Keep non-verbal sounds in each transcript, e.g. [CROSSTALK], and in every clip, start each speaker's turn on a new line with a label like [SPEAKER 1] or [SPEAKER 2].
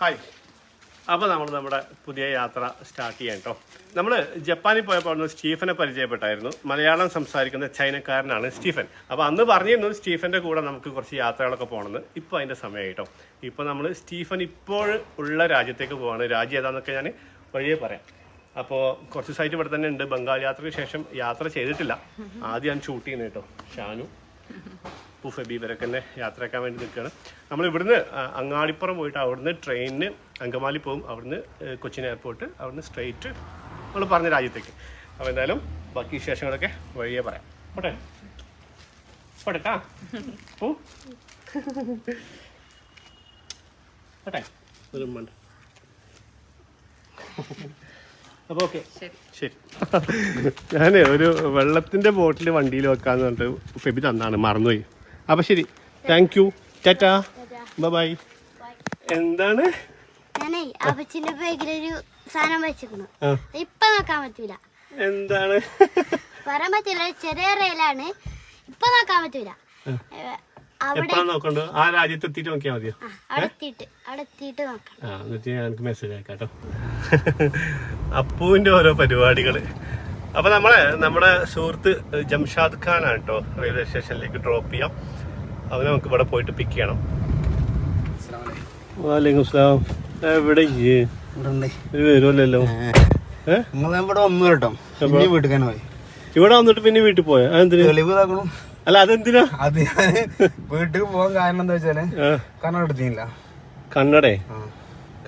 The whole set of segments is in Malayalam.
[SPEAKER 1] ഹായ് അപ്പോൾ നമ്മൾ നമ്മുടെ പുതിയ യാത്ര സ്റ്റാർട്ട് ചെയ്യാം കേട്ടോ നമ്മൾ ജപ്പാനിൽ പോയപ്പോൾ അന്ന് സ്റ്റീഫനെ പരിചയപ്പെട്ടായിരുന്നു. മലയാളം സംസാരിക്കുന്ന ചൈനക്കാരനാണ് സ്റ്റീഫൻ. അപ്പോൾ അന്ന് പറഞ്ഞിരുന്നു സ്റ്റീഫന്റെ കൂടെ നമുക്ക് കുറച്ച് യാത്രകളൊക്കെ പോകണമെന്ന് ഇപ്പോൾ അതിന്റെ സമയം കേട്ടോ ഇപ്പോൾ നമ്മൾ സ്റ്റീഫൻ ഇപ്പോൾ ഉള്ള രാജ്യത്തേക്ക് പോവാണ്. രാജ്യം ഏതാണെന്നൊക്കെ ഞാൻ വഴിയേ പറയാം. അപ്പോൾ കുറച്ച് സൈറ്റ് ഇവിടെ തന്നെ ഉണ്ട്. ബംഗാൾ യാത്രയ്ക്ക് ശേഷം യാത്ര ചെയ്തിട്ടില്ല. ആദ്യം ഞാൻ ഷൂട്ട് ചെയ്യുന്നത് കേട്ടോ ഷാനു. ഫെബി ഇവരൊക്കെ തന്നെ യാത്രയാക്കാൻ വേണ്ടി നിൽക്കുകയാണ്. നമ്മൾ ഇവിടുന്ന് അങ്ങാടിപ്പുറം പോയിട്ട് അവിടുന്ന് ട്രെയിനിന് അങ്കമാലി പോകും. അവിടുന്ന് കൊച്ചിൻ എയർപോർട്ട് അവിടുന്ന് സ്ട്രെയിറ്റ് നമ്മൾ പറഞ്ഞ രാജ്യത്തേക്ക്. അപ്പോൾ എന്തായാലും ബാക്കി വിശേഷങ്ങളൊക്കെ വഴിയേ പറയാം. പോട്ടെ? പോട്ടെ ട്ടാ. പോ. പോട്ടെ? ഒരു ഉമ്മണ്ട്. അപ്പോൾ ഓക്കെ. ശരി. ഞാൻ ഒരു വെള്ളത്തിന്റെ ബോട്ടിൽ വണ്ടിയിൽ വെക്കാന്ന് പറഞ്ഞിട്ട് ഫെബി തന്നാണ്. മറന്നുപോയി. അപ്പൊ ശരി. താങ്ക് യു ടാറ്റാ ബൈ എന്താണ്?
[SPEAKER 2] ഞാനേ അപ്പച്ചിന്റെ ബാഗിലൊരു സാധനം വെച്ചിരിക്കുന്നു. ഇപ്പൊ നോക്കാൻ പറ്റൂല.
[SPEAKER 1] എന്താണ്?
[SPEAKER 2] പറയാൻ പറ്റില്ല ചെറിയ റെയിലാണ് ഇപ്പൊ നോക്കാൻ പറ്റൂല. അവിടെ
[SPEAKER 1] എപ്പോഴാ നോക്കണ്ടോ ആ രാജ്യത്ത് എത്തിയിട്ട് നോക്കിയാൽ മതിയോ? എന്നിട്ട് മെസ്സേജ് അപ്പുവിന്റെ ഓരോ പരിപാടികൾ. അപ്പൊ നമ്മളെ നമ്മുടെ സുഹൃത്ത് ജംഷാദ് ഖാനാണ് കേട്ടോ റെയിൽവേ സ്റ്റേഷനിലേക്ക് ഡ്രോപ്പ് ചെയ്യാം. അവനെ നമുക്ക് ഇവിടെ പോയിട്ട് പിക്ക് ചെയ്യണം. വാലേക്കും സ്ലാം. എവിടെ വരുമല്ലോ
[SPEAKER 3] ഇവിടെ വന്നു കേട്ടോ. പിന്നെ വീട്ടിൽ പോയി.
[SPEAKER 1] ഇവിടെ വന്നിട്ട് പിന്നെ വീട്ടിൽ പോയാ? അതെന്തിനാ? അല്ല അതെന്തിനാ?
[SPEAKER 3] അത് ഞാൻ വീട്ടിൽ പോകാൻ കാരണം എന്താ
[SPEAKER 1] വെച്ചാൽ
[SPEAKER 3] കണ്ണട എടുത്തില്ല.
[SPEAKER 1] കണ്ണടേ?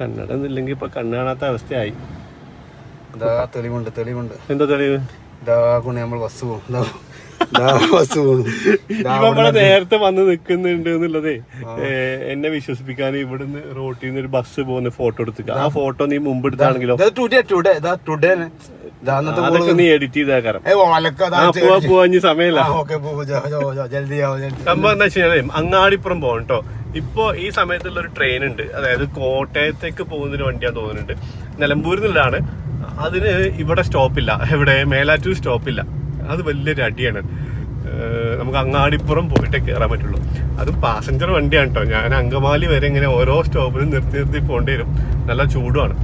[SPEAKER 1] കണ്ണട എന്നില്ലെങ്കി ഇപ്പൊ കണ്ണ് കാണാത്ത അവസ്ഥയായി.
[SPEAKER 3] ഇതാ തെളിവുണ്ട് തെളിവുണ്ട്.
[SPEAKER 1] എന്താ തെളിവ്?
[SPEAKER 3] ഇതാ കൊണ്ട് നമ്മൾ ബസ് പോകും.
[SPEAKER 1] ഇവിടെ നേരത്തെ വന്ന് നിൽക്കുന്നുണ്ട് എന്നുള്ളതേ എന്നെ വിശ്വസിപ്പിക്കാൻ ഇവിടുന്ന് റോട്ടിൽ നിന്ന് ഒരു ബസ് പോകുന്ന ഫോട്ടോ എടുത്തു ആ ഫോട്ടോ നീ മുമ്പ് എടുത്താണെങ്കിലോ? അതൊക്കെ നീ എഡിറ്റ്
[SPEAKER 3] ചെയ്താ
[SPEAKER 1] കാരണം പോവാ സമയമില്ല. സംഭവം എന്താ വെച്ചാൽ അങ്ങാടിപ്പുറം പോകണം കേട്ടോ ഇപ്പോ ഈ സമയത്തുള്ള ഒരു ട്രെയിൻ ഉണ്ട്. അതായത് കോട്ടയത്തേക്ക് പോകുന്നൊരു വണ്ടിയാ തോന്നുന്നുണ്ട്. നിലമ്പൂരിൽ നിന്നുള്ളതാണ് അതിന് ഇവിടെ സ്റ്റോപ്പില്ല ഇവിടെ മേലാറ്റൂർ സ്റ്റോപ്പില്ല അത് വലിയൊരു അടിയാണ്. നമുക്ക് അങ്ങാടിപ്പുറം പോയിട്ടേ കയറാൻ പറ്റുള്ളൂ. അതും പാസഞ്ചർ വണ്ടിയാണ് കേട്ടോ ഞാൻ അങ്കമാലി വരെ ഇങ്ങനെ ഓരോ സ്റ്റോപ്പിലും നിർത്തി നിർത്തി പോകേണ്ടി വരും. നല്ല ചൂടുമാണ്.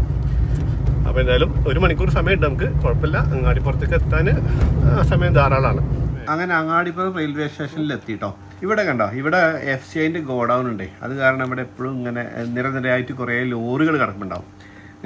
[SPEAKER 1] അപ്പോൾ എന്തായാലും ഒരു മണിക്കൂർ സമയമുണ്ട് നമുക്ക്. കുഴപ്പമില്ല. അങ്ങാടിപ്പുറത്തേക്ക് എത്താൻ സമയം ധാരാളമാണ്. അങ്ങനെ അങ്ങാടിപ്പുറം റെയിൽവേ സ്റ്റേഷനിൽ എത്തിട്ടോ. ഇവിടെ കണ്ടോ? ഇവിടെ എഫ് സി ഐന്റെ ഗോഡൗൺ ഉണ്ട്. അത് കാരണം ഇവിടെ എപ്പോഴും ഇങ്ങനെ നിരനിരയായിട്ട് കുറേ ലോറികൾ കിടക്കുന്നുണ്ടാവും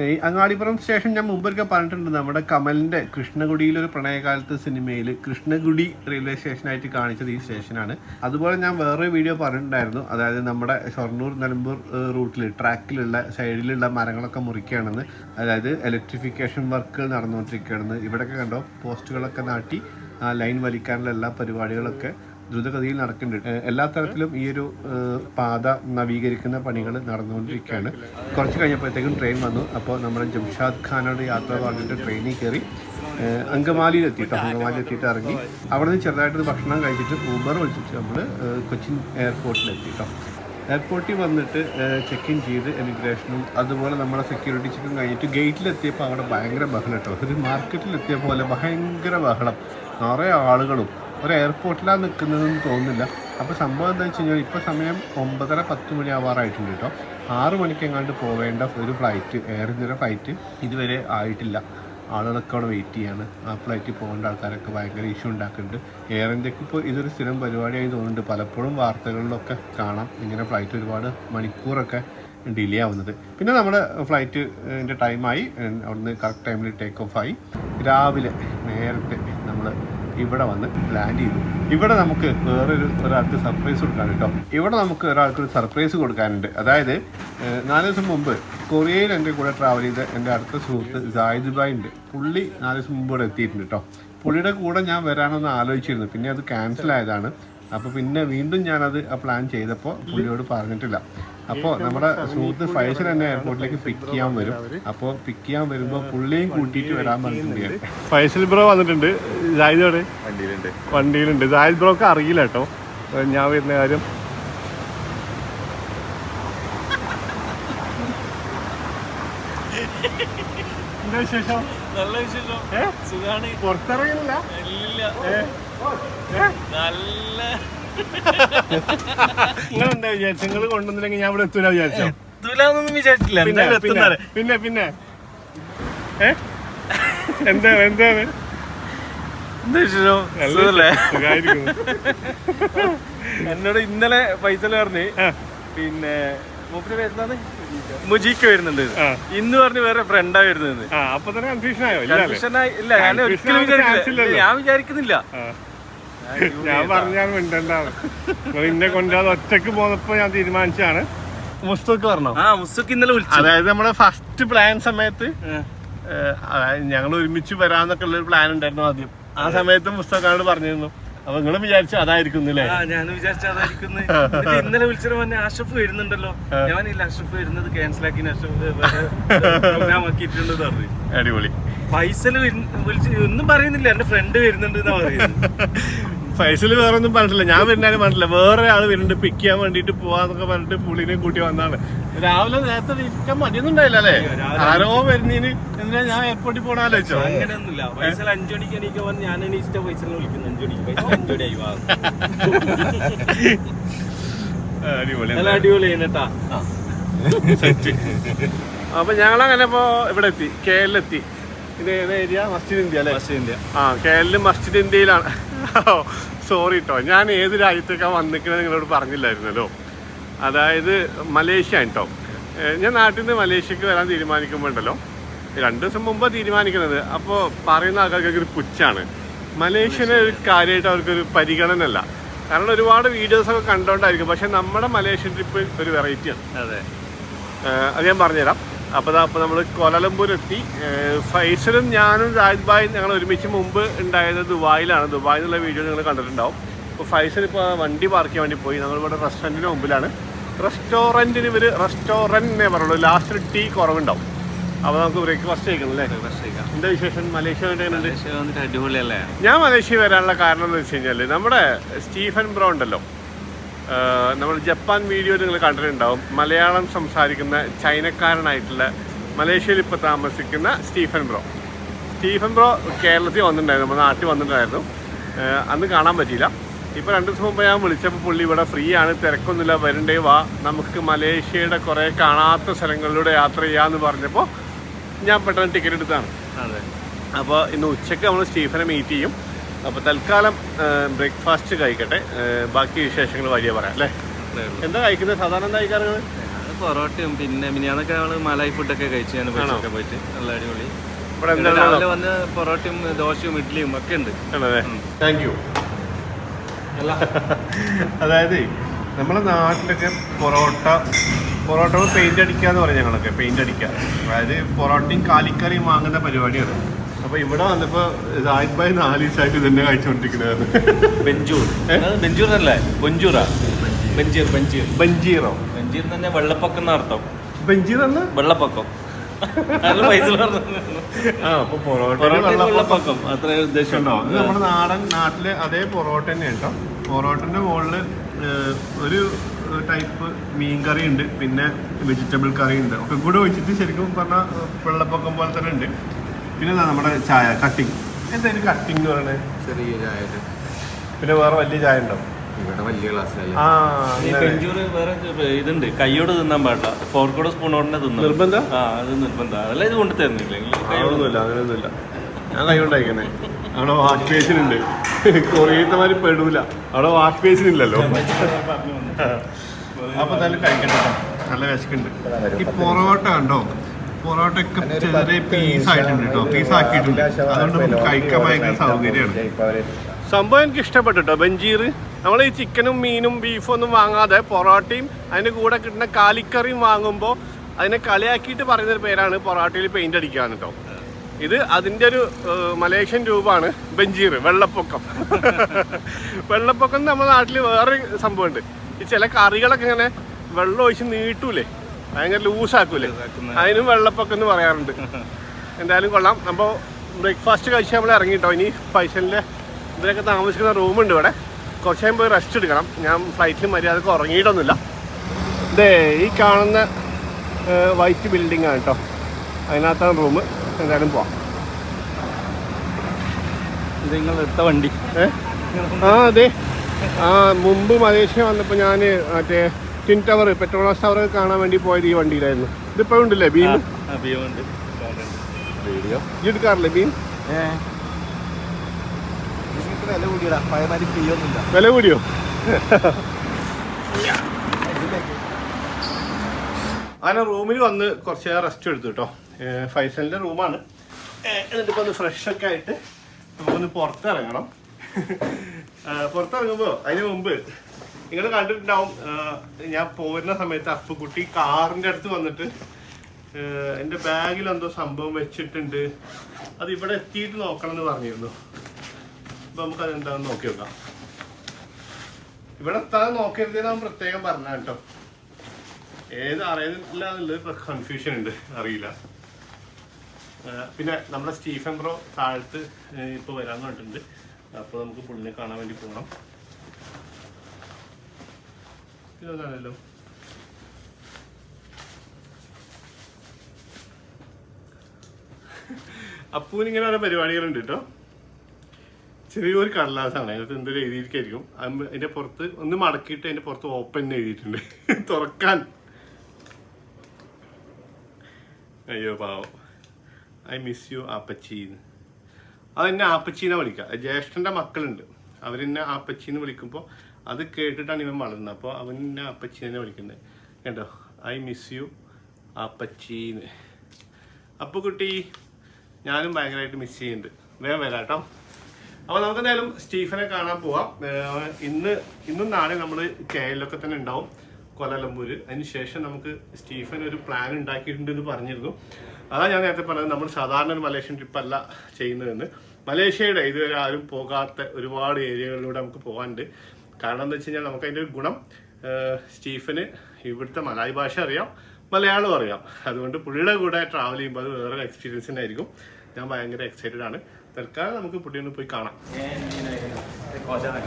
[SPEAKER 1] ഈ അങ്ങാടിപ്പുറം സ്റ്റേഷൻ ഞാൻ മുമ്പൊക്കെ പറഞ്ഞിട്ടുണ്ട്. നമ്മുടെ കമലിന്റെ കൃഷ്ണഗുഡിയിലൊരു പ്രണയകാലത്ത് സിനിമയിൽ കൃഷ്ണകുടി റെയിൽവേ സ്റ്റേഷനായിട്ട് കാണിച്ചത് ഈ സ്റ്റേഷനാണ്. അതുപോലെ ഞാൻ വേറൊരു വീഡിയോ പറഞ്ഞിട്ടുണ്ടായിരുന്നു. അതായത് നമ്മുടെ ഷൊർണൂർ നിലമ്പൂർ റൂട്ടിൽ ട്രാക്കിലുള്ള സൈഡിലുള്ള മരങ്ങളൊക്കെ മുറിക്കുകയാണെന്ന്. അതായത് ഇലക്ട്രിഫിക്കേഷൻ വർക്കുകൾ നടന്നുകൊണ്ടിരിക്കുകയാണെന്ന്. ഇവിടെയൊക്കെ കണ്ടോ? പോസ്റ്റുകളൊക്കെ നാട്ടി ലൈൻ വലിക്കാനുള്ള എല്ലാ പരിപാടികളൊക്കെ ദ്രുതഗതിയിൽ നടക്കുന്നുണ്ട്. എല്ലാ തരത്തിലും ഈ ഒരു പാത നവീകരിക്കുന്ന പണികൾ നടന്നുകൊണ്ടിരിക്കുകയാണ്. കുറച്ച് കഴിഞ്ഞപ്പോഴത്തേക്കും ട്രെയിൻ വന്നു. അപ്പോൾ നമ്മുടെ ജംഷാദ് ഖാനോട് യാത്ര പറഞ്ഞിട്ട് ട്രെയിനിൽ കയറി അങ്കമാലിയിൽ എത്തിയിട്ട് അങ്കമാലി എത്തിയിട്ട് ഇറങ്ങി. അവിടെ നിന്ന് ചെറുതായിട്ട് ഭക്ഷണം കഴിച്ചിട്ട് ഊബർ വിളിച്ചിട്ട് നമ്മൾ കൊച്ചിൻ എയർപോർട്ടിൽ എത്തിയിട്ടോ എയർപോർട്ടിൽ വന്നിട്ട് ചെക്ക് ഇൻ ചെയ്ത് എമിഗ്രേഷനും അതുപോലെ നമ്മുടെ സെക്യൂരിറ്റി ചെക്കും കഴിഞ്ഞിട്ട് ഗേറ്റിലെത്തിയപ്പോൾ അവിടെ ഭയങ്കര ബഹളം കേട്ടോ. ഒരു മാർക്കറ്റിലെത്തിയ പോലെ ഭയങ്കര ബഹളം. നിറയെ ആളുകളും. ഒരു എയർപോർട്ടിലാണ് നിൽക്കുന്നതെന്ന് തോന്നുന്നില്ല. അപ്പോൾ സംഭവം എന്താ വെച്ച് കഴിഞ്ഞാൽ ഇപ്പോൾ സമയം ഒമ്പതര പത്ത് മണി ആവാറായിട്ടുണ്ട് കേട്ടോ. ആറ് മണിക്ക് എങ്ങാണ്ട് പോവേണ്ട ഒരു ഫ്ലൈറ്റ് എയർ ഇന്ത്യയുടെ ഫ്ലൈറ്റ് ഇതുവരെ ആയിട്ടില്ല. ആളുകളൊക്കെ അവിടെ വെയിറ്റ് ചെയ്യാണ്. ആ ഫ്ലൈറ്റിൽ പോകേണ്ട ആൾക്കാരൊക്കെ ഭയങ്കര ഇഷ്യൂ ഉണ്ടാക്കുന്നുണ്ട്. എയർ ഇന്ത്യയ്ക്ക് ഇപ്പോൾ ഇതൊരു സ്ഥിരം പരിപാടിയായി തോന്നുന്നുണ്ട്. പലപ്പോഴും വാർത്തകളിലൊക്കെ കാണാം. ഇങ്ങനെ ഫ്ലൈറ്റ് ഒരുപാട് മണിക്കൂറൊക്കെ ഡിലേ ആവുന്നത്. പിന്നെ നമ്മുടെ ഫ്ലൈറ്റിന്റെ ടൈമായി അവിടുന്ന് കറക്റ്റ് ടൈമിൽ ടേക്ക് ഓഫ് ആയി. രാവിലെ നേരത്തെ നമ്മൾ ഇവിടെ വന്ന് ലാൻഡ് ചെയ്തു. ഇവിടെ നമുക്ക് വേറൊരു ഒരാൾക്ക് സർപ്രൈസ് കൊടുക്കാൻ കേട്ടോ ഇവിടെ നമുക്ക് ഒരാൾക്ക് ഒരു സർപ്രൈസ് കൊടുക്കാനുണ്ട്. അതായത് നാല് ദിവസം മുമ്പ് കൊറിയയിൽ എന്റെ കൂടെ ട്രാവൽ ചെയ്ത എന്റെ അടുത്ത സുഹൃത്ത് ജായിദ് ഭായ് ഉണ്ട്. പുള്ളി നാല് ദിവസം മുമ്പ് ഇവിടെ എത്തിയിട്ടുണ്ട് കേട്ടോ പുള്ളിയുടെ കൂടെ ഞാൻ വരാനൊന്ന് ആലോചിച്ചിരുന്നു. പിന്നെ അത് ക്യാൻസൽ ആയതാണ്. അപ്പോൾ പിന്നെ വീണ്ടും ഞാനത് ആ പ്ലാൻ ചെയ്തപ്പോൾ പുള്ളിയോട് പറഞ്ഞിട്ടില്ല. അപ്പോൾ നമ്മുടെ സുഹൃത്ത് ഫൈസൽ എന്നെ എയർപോർട്ടിലേക്ക് പിക്ക് ചെയ്യാൻ വരും. അപ്പോൾ പിക്ക് ചെയ്യാൻ വരുമ്പോൾ പുള്ളിയും കൂട്ടിയിട്ട് വരാൻ പറഞ്ഞിട്ടുണ്ട് ഫൈസൽ ബ്രോ വന്നിട്ടുണ്ട്. ജാഹിദ് അവിടെ
[SPEAKER 3] വണ്ടിയിലുണ്ട്.
[SPEAKER 1] വണ്ടിയിലുണ്ട്. ജാഹിദ് ബ്രോക്ക് അറിയില്ല കേട്ടോ. ഞാൻ വരുന്ന കാര്യം. എന്താ വിശേഷം?
[SPEAKER 4] നല്ല വിശേഷം? സുഖാണ്.
[SPEAKER 1] പുറത്തിറങ്ങില്ല
[SPEAKER 4] ഇല്ല. നല്ല [LAUGHS]
[SPEAKER 1] നിങ്ങൾ എന്താ വിചാരിച്ചു? നിങ്ങൾ കൊണ്ടുവന്നില്ലെങ്കിൽ ഞാൻ ഇവിടെ എത്തൂല വിചാരിച്ചോ?
[SPEAKER 4] എത്തൂല എത്തൂലെന്നൊന്നും വിചാരിച്ചില്ല
[SPEAKER 1] പിന്നെ പിന്നെ പിന്നെ പിന്നെ. ഏ? എന്താ എന്താണ്.
[SPEAKER 4] എന്നോട് ഇന്നലെ പൈസ പറഞ്ഞ് പിന്നെ മൂപ്പര് വരുന്നത് മുജീക്ക് വരുന്നുണ്ട്. ഇന്ന് പറഞ്ഞ് വേറെ ഫ്രണ്ടാ വരുന്നത്
[SPEAKER 1] അപ്പൊ തന്നെ കൺഫ്യൂഷൻ ആയോ?
[SPEAKER 4] കൺഫ്യൂഷൻ? ഇല്ല ഞാൻ
[SPEAKER 1] Confusion
[SPEAKER 4] ഒരിക്കലും വിചാരിക്കില്ല ഞാൻ വിചാരിക്കുന്നില്ല.
[SPEAKER 1] ഞാൻ പറഞ്ഞാൽ മിണ്ടണ്ടാണ് നിങ്ങൾ ഇന്നെ കൊണ്ടാതെ ഒറ്റയ്ക്ക് പോന്നപ്പോ ഞാൻ തീരുമാനിച്ചാണ് മുസ്തുക്ക് പറഞ്ഞോ?
[SPEAKER 4] ആ മുസ്തുക്ക് ഇന്നലെ വിളിച്ചു.
[SPEAKER 1] അതായത് നമ്മുടെ ഫസ്റ്റ് പ്ലാൻ സമയത്ത്. അതായത് ഞങ്ങൾ ഒരുമിച്ച് വരാന്നൊക്കെ ഉള്ള ഒരു പ്ലാൻ ഉണ്ടായിരുന്നു ആദ്യം. ആ സമയത്ത് മുസ്തക്കാനോട് പറഞ്ഞിരുന്നു. അപ്പൊ നിങ്ങൾ വിചാരിച്ചു അതായിരിക്കും അല്ലേ
[SPEAKER 4] ആ ഞാൻ വിചാരിച്ച അതായിരിക്കുന്നു ഇന്നലെ വിളിച്ചിട്ട് പറഞ്ഞ അഷ്റഫ് വരുന്നുണ്ടല്ലോ. ഞാനില്ല അഷ്റഫ് വരുന്നത് ക്യാൻസൽ ആക്കി അഷ്റഫ് പ്രോഗ്രാം ആക്കിയിട്ടുണ്ട് പറഞ്ഞു.
[SPEAKER 1] അടിപൊളി.
[SPEAKER 4] പൈസ വിളിച്ച് ഒന്നും പറയുന്നില്ല. എന്റെ ഫ്രണ്ട് വരുന്നുണ്ട് എന്നാ പറയുന്നത്. [LAUGHS]
[SPEAKER 1] ഫൈസൽ വേറെ ഒന്നും പറഞ്ഞിട്ടില്ല. ഞാൻ വരുന്നാലും പറഞ്ഞില്ല വേറെ ആൾ വരുന്നുണ്ട്. പിക്ക് ചെയ്യാൻ വേണ്ടിട്ട് പോവാന്നൊക്കെ പറഞ്ഞിട്ട് പുള്ളിനെ കൂട്ടി വന്നാണ് രാവിലെ നേരത്തെ ഇരിക്കാൻ മടിയൊന്നും ഉണ്ടായില്ല അല്ലേ? ആരോ വരുന്നതിന് എന്തിനാ ഞാൻ എയർപോർട്ടിൽ പോണ ആലോചിച്ചോ?
[SPEAKER 4] അങ്ങനെയൊന്നുമില്ല. ഫൈസൽ അഞ്ചു മണിക്ക് എണീക്കാൻ പറഞ്ഞ് ഞാൻ എണീച്ചിട്ട് പൈസൽ വിളിക്കുന്നു. അഞ്ചു മണിക്ക്. അഞ്ചു വാ.
[SPEAKER 1] അടിപൊളി.
[SPEAKER 4] നല്ല അടിപൊളി കേട്ടാ.
[SPEAKER 1] അപ്പൊ ഞങ്ങളങ്ങനെ ഇപ്പോ ഇവിടെ എത്തി. കേരളത്തി ഇത് ഏത് ഏരിയ മസ്ജിദ് ഇന്ത്യ അല്ലേ?
[SPEAKER 4] ഇന്ത്യ
[SPEAKER 1] ആ കേരളം മസ്ജിദ് ഇന്ത്യയിലാണ് സോറി കേട്ടോ ഞാൻ ഏത് രാജ്യത്തേക്കാണ് വന്നിരിക്കുന്നത് നിങ്ങളോട് പറഞ്ഞില്ലായിരുന്നല്ലോ. അതായത് മലേഷ്യ കേട്ടോ ഞാൻ നാട്ടിൽ നിന്ന് മലേഷ്യക്ക് വരാൻ തീരുമാനിക്കുമ്പോൾ ഉണ്ടല്ലോ രണ്ട് ദിവസം മുമ്പ് തീരുമാനിക്കുന്നത്. അപ്പോൾ പറയുന്ന ആൾക്കാർക്ക് ഒരു പുച്ഛാണ്. മലേഷ്യനെ ഒരു കാര്യമായിട്ട് അവർക്കൊരു പരിഗണന അല്ല കാരണം ഒരുപാട് വീഡിയോസൊക്കെ കണ്ടോണ്ടായിരിക്കും. പക്ഷെ നമ്മുടെ മലേഷ്യൻ ട്രിപ്പ് ഒരു വെറൈറ്റിയാണ്
[SPEAKER 4] അതെ.
[SPEAKER 1] അത് ഞാൻ പറഞ്ഞുതരാം. അപ്പോൾ അപ്പോൾ നമ്മൾ കോലാലംപൂർ എത്തി ഫൈസലും ഞാനും രാജ് ഭായും ഞങ്ങൾ ഒരുമിച്ച് മുമ്പ് ഉണ്ടായത് ദുബായിലാണ്. ദുബായിൽ നിന്നുള്ള വീഡിയോ നിങ്ങൾ കണ്ടിട്ടുണ്ടാവും. അപ്പോൾ ഫൈസൽ ഇപ്പോൾ വണ്ടി പാർക്ക് ചെയ്യാൻ വേണ്ടി പോയി. നമ്മളിവിടെ റെസ്റ്റോറന്റിന് മുമ്പിലാണ്. റെസ്റ്റോറന്റിന് ഇവർ റെസ്റ്റോറന്റ് എന്നേ പറയുള്ളൂ. ലാസ്റ്റ് ടീ കുറവുണ്ടാവും. അപ്പോൾ നമുക്ക് ബ്രേക്ക്ഫാസ്റ്റ് കഴിക്കണം അല്ലേ? എന്താ വിശേഷം? മലേഷ്യ മലേഷ്യ
[SPEAKER 4] വന്നിട്ട് അടിപൊളിയല്ലേ?
[SPEAKER 1] ഞാൻ മലേഷ്യ വരാനുള്ള കാരണം എന്ന് വെച്ച് കഴിഞ്ഞാൽ നമ്മുടെ സ്റ്റീഫൻ ബ്രോ ഉണ്ടല്ലോ. നമ്മൾ ജപ്പാൻ വീഡിയോ നിങ്ങൾ കണ്ടിട്ടുണ്ടാവും. മലയാളം സംസാരിക്കുന്ന ചൈനക്കാരനായിട്ടുള്ള മലേഷ്യയിൽ ഇപ്പോൾ താമസിക്കുന്ന സ്റ്റീഫൻ ബ്രോ. സ്റ്റീഫൻ ബ്രോ കേരളത്തിൽ വന്നിട്ടുണ്ടായിരുന്നു നമ്മുടെ നാട്ടിൽ വന്നിട്ടുണ്ടായിരുന്നു. അന്ന് കാണാൻ പറ്റിയില്ല. ഇപ്പോൾ രണ്ട് ദിവസം മുമ്പ് ഞാൻ വിളിച്ചപ്പോൾ പുള്ളി ഇവിടെ ഫ്രീ ആണ് തിരക്കൊന്നുമില്ല വരണ്ടേ വാ. നമുക്ക് മലേഷ്യയുടെ കുറേ കാണാത്ത സ്ഥലങ്ങളിലൂടെ യാത്ര ചെയ്യാമെന്ന് പറഞ്ഞപ്പോൾ ഞാൻ പെട്ടെന്ന് ടിക്കറ്റ് എടുത്താണ്
[SPEAKER 4] അതെ.
[SPEAKER 1] അപ്പോൾ ഇന്ന് ഉച്ചയ്ക്ക് നമ്മൾ സ്റ്റീഫനെ മീറ്റ് ചെയ്യും. അപ്പോൾ തൽക്കാലം ബ്രേക്ക്ഫാസ്റ്റ് കഴിക്കട്ടെ. ബാക്കി വിശേഷങ്ങൾ വഴിയെ പറയാം അല്ലേ? എന്താ കഴിക്കുന്നത്? സാധാരണ എന്താ കഴിക്കാറുള്ളത്
[SPEAKER 4] പൊറോട്ടയും പിന്നെ മിനിയാന്നൊക്കെ നമ്മൾ മലായി ഫുഡൊക്കെ കഴിച്ചു ഞാൻ പോയിട്ട്. നല്ല അടിപൊളി. രാവിലെ വന്ന് പൊറോട്ടയും ദോശയും ഇഡ്ഡലിയും ഒക്കെ ഉണ്ട്.
[SPEAKER 1] താങ്ക് യു [LAUGHS] അതായത് നമ്മുടെ നാട്ടിലൊക്കെ പൊറോട്ട പൊറോട്ട പെയിന്റ് അടിക്കുക എന്ന് പറയും ഞങ്ങളൊക്കെ പെയിന്റ് അടിക്കുക. അതായത് പൊറോട്ടയും കാലിക്കറിയും വാങ്ങുന്ന പരിപാടിയാണ്. അപ്പൊ ഇവിടെ വന്നപ്പോ സാഹിബ് ഭായ് നാല് ദിവസമായിട്ട് ഇതന്നെ
[SPEAKER 4] ബെഞ്ചൂർ. ബെഞ്ചൂർ അല്ലേ ബെഞ്ചൂറാ? ബെഞ്ചീർ ബെഞ്ചീർ.
[SPEAKER 1] ബഞ്ചീറോ?
[SPEAKER 4] ബെഞ്ചീർ തന്നെ വെള്ളപ്പൊക്കം എന്ന അർത്ഥം?
[SPEAKER 1] ബഞ്ചീർ എന്ന്?
[SPEAKER 4] വെള്ളപ്പൊക്കം. അത്ര ഉദ്ദേശം
[SPEAKER 1] നമ്മുടെ നാടൻ നാട്ടിലെ അതേ പൊറോട്ട തന്നെ കേട്ടോ. പൊറോട്ടന്റെ മുകളിൽ ഒരു ടൈപ്പ് മീൻ കറി ഉണ്ട്. പിന്നെ വെജിറ്റബിൾ കറി ഉണ്ട്. ഒക്കെ കൂടെ ഒഴിച്ചിട്ട് ശരിക്കും പറഞ്ഞാൽ വെള്ളപ്പൊക്കം പോലെ തന്നെ ഉണ്ട്. പിന്നെ നമ്മുടെ ചായ കട്ടിങ് എന്തായാലും കട്ടിങ് എന്ന് പറയുന്നത്
[SPEAKER 3] ചെറിയ ചായ
[SPEAKER 1] പിന്നെ വേറെ വലിയ ചായ ഉണ്ടോ?
[SPEAKER 3] ഇവിടെ വലിയ.
[SPEAKER 4] വേറെ ഇതുണ്ട്. കൈയോട് തിന്നാൻ പാടില്ല. ഫോർക്കോട് സ്പൂണോടെ തിന്നും
[SPEAKER 1] നിർബന്ധം?
[SPEAKER 4] ആ അത് നിർബന്ധം. അതല്ല ഇത് കൊണ്ട്
[SPEAKER 1] അങ്ങനെയൊന്നുമില്ല. ഞാൻ അവിടെ വാഷ് ബേസിൻ ഉണ്ട്. കൊറിയത്തമാര് പെടൂല. അവിടെ വാഷ് ബേസിൻ ഇല്ലല്ലോ. അപ്പൊ നല്ല നല്ല വിശക്കുണ്ട്. ഈ പൊറോട്ട കണ്ടോ? പൊറോട്ട ഒക്കെ ചെറിയ പീസ് ആയിട്ടുണ്ട് കേട്ടോ. പീസ് ആക്കിയിട്ടുണ്ട്. അതുകൊണ്ട് നമുക്ക് കഴിക്കാൻ ഭയങ്കര സൗകര്യമാണ്. സംഭവം എനിക്ക് ഇഷ്ടപ്പെട്ടു കേട്ടോ ബഞ്ചീർ നമ്മൾ ഈ ചിക്കനും മീനും ബീഫും ഒന്നും വാങ്ങാതെ പൊറോട്ടയും അതിന്റെ കൂടെ കിട്ടുന്ന കാലിക്കറിയും വാങ്ങുമ്പോൾ അതിനെ കളിയാക്കിയിട്ട് പറയുന്നൊരു പേരാണ് പൊറോട്ടയിൽ പെയിന്റ് അടിക്കാൻ കേട്ടോ. ഇത് അതിന്റെ ഒരു മലേഷ്യൻ രൂപമാണ് ബഞ്ചീർ വെള്ളപ്പൊക്കം. [LAUGHS] വെള്ളപ്പൊക്കം നമ്മുടെ നാട്ടിൽ വേറെ സംഭവമുണ്ട്. ഈ ചില കറികളൊക്കെ ഇങ്ങനെ വെള്ളം ഒഴിച്ച് നീട്ടൂലേ ഭയങ്കര ലൂസാക്കൂലേ? അതിനും വെള്ളപ്പൊക്കം എന്ന് പറയാറുണ്ട്. എന്തായാലും കൊള്ളാം. അപ്പോൾ ബ്രേക്ക്ഫാസ്റ്റ് കഴിച്ച് നമ്മൾ ഇറങ്ങിട്ടോ. ഇനി ഫൈസലിന്റെ ഇതിലൊക്കെ താമസിക്കുന്ന റൂമുണ്ട് ഇവിടെ. കുറച്ച് കഴിയുമ്പോൾ പോയി റെസ്റ്റ് എടുക്കണം. ഞാൻ ഫ്ലൈറ്റിൽ മര്യാദയ്ക്ക് ഉറങ്ങിയിട്ടൊന്നുമില്ല. ഇതേ ഈ കാണുന്ന വൈറ്റ് ബിൽഡിംഗ് ആണ് കേട്ടോ അതിനകത്താണ് റൂം എന്തായാലും പോവാം.
[SPEAKER 4] ഇത് നിങ്ങൾ എടുത്ത വണ്ടി?
[SPEAKER 1] ആ അതെ. ആ മുമ്പ് മലേഷ്യ വന്നപ്പോൾ ഞാൻ മറ്റേ ടിൻ ടവർ പെട്രോളാസ് ടവർ കാണാൻ വേണ്ടി പോയത് ഈ വണ്ടിയിലായിരുന്നു. ഇതിപ്പോ ഉണ്ടല്ലേ ബീം?
[SPEAKER 4] ബീമുണ്ട്
[SPEAKER 3] വീഡിയോ?
[SPEAKER 1] ഈ എടുക്കാറില്ലേ ബീം?
[SPEAKER 3] വില
[SPEAKER 1] കൂടിയോ? അങ്ങനെ റൂമിൽ വന്ന് കുറച്ച് നേരം റെസ്റ്റ് എടുത്തു കേട്ടോ ഫൈസലിന്റെ റൂമാണ്. എന്നിട്ട് ഇപ്പൊ ഒന്ന് ഫ്രഷ് ഒക്കെ ആയിട്ട് നമുക്കൊന്ന് പുറത്തിറങ്ങണം. പുറത്തിറങ്ങുമ്പോ അതിന് മുമ്പ് നിങ്ങൾ കണ്ടിട്ടുണ്ടാവും ഞാൻ പോരുന്ന സമയത്ത് അപ്പുക്കുട്ടി കാറിന്റെ അടുത്ത് വന്നിട്ട് എന്റെ ബാഗിൽ എന്തോ സംഭവം വെച്ചിട്ടുണ്ട്. അത് ഇവിടെ എത്തിയിട്ട് നോക്കണം എന്ന് പറഞ്ഞിരുന്നു. അപ്പം നമുക്ക് അത് എന്താണെന്ന് നോക്കി നോക്കാം. ഇവിടെ എത്താതെ നോക്കരുത് ഞാൻ പ്രത്യേകം പറഞ്ഞ കേട്ടോ. ഏത് അറിയുന്നില്ല എന്നുള്ളത് കൺഫ്യൂഷൻ ഉണ്ട് അറിയില്ല. പിന്നെ നമ്മുടെ സ്റ്റീഫൻ ബ്രോ താഴത്ത് ഇപ്പോൾ വരാൻ പറഞ്ഞിട്ടുണ്ട്. അപ്പോൾ നമുക്ക് പുള്ളിനെ കാണാൻ വേണ്ടി പോകണം ഇതാണല്ലോ. അപ്പൂനിങ്ങനെ ഓരോ പരിപാടികളുണ്ട് കേട്ടോ. ചെറിയൊരു കടലാസാണ്. അതിനകത്ത് എന്തൊരു എഴുതിയിരിക്കായിരിക്കും. അത് അതിന്റെ പുറത്ത് ഒന്ന് മടക്കിയിട്ട് അതിന്റെ പുറത്ത് ഓപ്പൺ എഴുതിയിട്ടുണ്ട്. [LAUGHS] തുറക്കാൻ. അയ്യോ പാവം. ഐ മിസ് യു ആപ്പച്ചീന്ന്. അതെന്നെ ആപ്പച്ചീനെ വിളിക്കുക ജ്യേഷ്ഠന്റെ മക്കളുണ്ട്. അവരെന്നെ ആപ്പച്ചീന്ന് വിളിക്കുമ്പോൾ അത് കേട്ടിട്ടാണ് ഇവൻ വളർന്നത്. അപ്പോൾ അവൻ അപ്പച്ചി തന്നെ വിളിക്കുന്നത് കേട്ടോ ഐ മിസ് യു അപ്പച്ചീന്ന്. അപ്പോൾ കുട്ടി ഞാനും ഭയങ്കരമായിട്ട് മിസ് ചെയ്യുന്നുണ്ട്. വേഗം വരാം കേട്ടോ. അപ്പോൾ നമുക്ക് എന്തായാലും സ്റ്റീഫനെ കാണാൻ പോവാം. ഇന്ന് ഇന്നും നാളെ നമ്മൾ കേരളൊക്കെ തന്നെ ഉണ്ടാവും. കൊലലമ്പൂർ അതിന് ശേഷം നമുക്ക് സ്റ്റീഫൻ ഒരു പ്ലാൻ ഉണ്ടാക്കിയിട്ടുണ്ടെന്ന് പറഞ്ഞിരുന്നു. അതാണ് ഞാൻ നേരത്തെ പറഞ്ഞത്. നമ്മൾ സാധാരണ ഒരു മലേഷ്യൻ ട്രിപ്പല്ല ചെയ്യുന്നതെന്ന്. മലേഷ്യയുടെ ഇതുവരെ ആരും പോകാത്ത ഒരുപാട് ഏരിയകളിലൂടെ നമുക്ക് പോകാനുണ്ട്. കാരണം എന്താ വെച്ച് കഴിഞ്ഞാൽ നമുക്ക് അതിന്റെ ഒരു ഗുണം സ്റ്റീഫന് ഇവിടുത്തെ മലയാളി ഭാഷ അറിയാം മലയാളം അറിയാം. അതുകൊണ്ട് പുള്ളിയുടെ കൂടെ ട്രാവൽ ചെയ്യുമ്പോൾ അത് വേറൊരു എക്സ്പീരിയൻസ് തന്നെ ആയിരിക്കും ഞാൻ ഭയങ്കര എക്സൈറ്റഡ് ആണ്. തൽക്കാലം നമുക്ക് പുള്ളിയൊന്ന് പോയി കാണാം.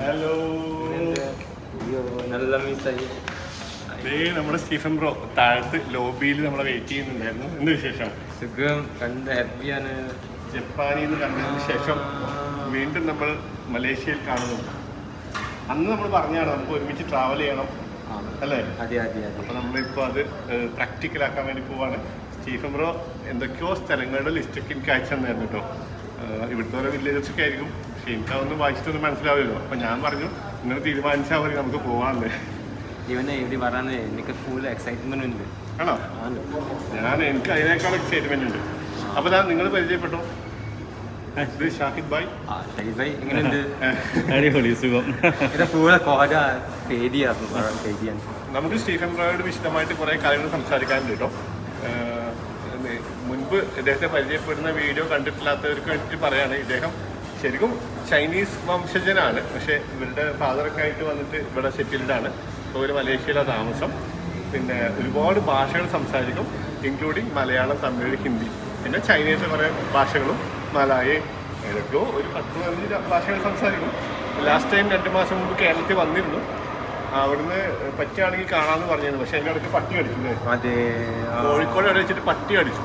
[SPEAKER 1] ഹലോ
[SPEAKER 5] നല്ല മിസ്സായി
[SPEAKER 1] നമ്മുടെ സ്റ്റീഫൻ ബ്രോ താഴത്ത് ലോബിയിൽ നമ്മളെ വെയിറ്റ് ചെയ്യുന്നുണ്ടായിരുന്നു. എന്ത് വിശേഷം?
[SPEAKER 5] സുഖം. കണ്ട് ഹാപ്പിയാണ്
[SPEAKER 1] ജപ്പാനിൽ നിന്ന് കണ്ടതിന് ശേഷം വീണ്ടും നമ്മൾ മലേഷ്യയിൽ കാണുന്നു. അന്ന് നമ്മൾ പറഞ്ഞാണ് നമുക്ക് ഒരുമിച്ച് ട്രാവൽ ചെയ്യണം. അല്ലേ?
[SPEAKER 5] അതെ അതെ അത്.
[SPEAKER 1] അപ്പോൾ ആക്കാൻ വേണ്ടി പോവാണ്. സ്റ്റീഫൻ ബ്രോ എന്തൊക്കെയോ സ്ഥലങ്ങളുടെ ലിസ്റ്റൊക്കെ എനിക്ക് അയച്ചു തന്നായിരുന്നു കേട്ടോ ഇവിടുത്തെ ഓരോ വില്ലേജസ് ഒക്കെ ആയിരിക്കും. പക്ഷെ എനിക്ക് അതൊന്നും വായിച്ചിട്ടൊന്നും മനസ്സിലാവില്ലല്ലോ. അപ്പൊ ഞാൻ പറഞ്ഞു നിങ്ങൾ തീരുമാനിച്ചാൽ മതി നമുക്ക് പോകാമെന്ന്
[SPEAKER 5] ഇവനെ ഇവിടെ വരാൻ എനിക്ക് ഫുൾ എക്സൈറ്റ്മെന്റ് ഉണ്ട്.
[SPEAKER 1] ആണോ? ഞാൻ എനിക്ക് അതിനേക്കാൾ എക്സൈറ്റ്മെന്റ് ഉണ്ട്. അപ്പൊ ഞാൻ നിങ്ങൾ പരിചയപ്പെട്ടു? ഇത് ഷാഹിദ് ഭായ്
[SPEAKER 5] ആ ഷഹീദ് ഭായി എങ്ങനെയുണ്ട്? [LAUGHS]
[SPEAKER 4] അടിപൊളി സുഖം.
[SPEAKER 5] ഇത് ഫുൾ കോര പേടിയായിരുന്നു പേടിയാണ്.
[SPEAKER 1] നമുക്ക് സ്റ്റീഫൻ ബ്രോയോട് വിശദമായിട്ട് കുറേ കാര്യങ്ങൾ സംസാരിക്കാനുണ്ട് കേട്ടോ. മുൻപ് ഇദ്ദേഹത്തെ പരിചയപ്പെടുന്ന വീഡിയോ കണ്ടിട്ടില്ലാത്തവർക്ക് വേണ്ടി പറയാണ്. ഇദ്ദേഹം ശരിക്കും ചൈനീസ് വംശജനാണ്. പക്ഷേ ഇവരുടെ ഫാദറൊക്കെ ആയിട്ട് വന്നിട്ട് ഇവിടെ സെറ്റിൽഡ് ആണ്. ഇപ്പോൾ ഒരു മലേഷ്യയിലാണ് താമസം. പിന്നെ ഒരുപാട് ഭാഷകൾ സംസാരിക്കും ഇൻക്ലൂഡിങ് മലയാളം തമിഴ് ഹിന്ദി. പിന്നെ ചൈനീസ് കുറേ ഭാഷകളും മലായി ഏതൊക്കെയോ ഒരു പത്ത് പതിനഞ്ച് ഭാഷകൾ സംസാരിക്കും. ലാസ്റ്റ് ടൈം രണ്ട് മാസം മുമ്പ് കേരളത്തിൽ വന്നിരുന്നു. അവിടുന്ന് പറ്റുകയാണെങ്കിൽ കാണാമെന്ന് പറഞ്ഞിരുന്നു. പക്ഷെ അതിന്റെ ഇടയ്ക്ക് പട്ടി അടിച്ചില്ലേ
[SPEAKER 5] അതെ
[SPEAKER 1] കോഴിക്കോട് അവിടെ വെച്ചിട്ട് പട്ടി അടിച്ചു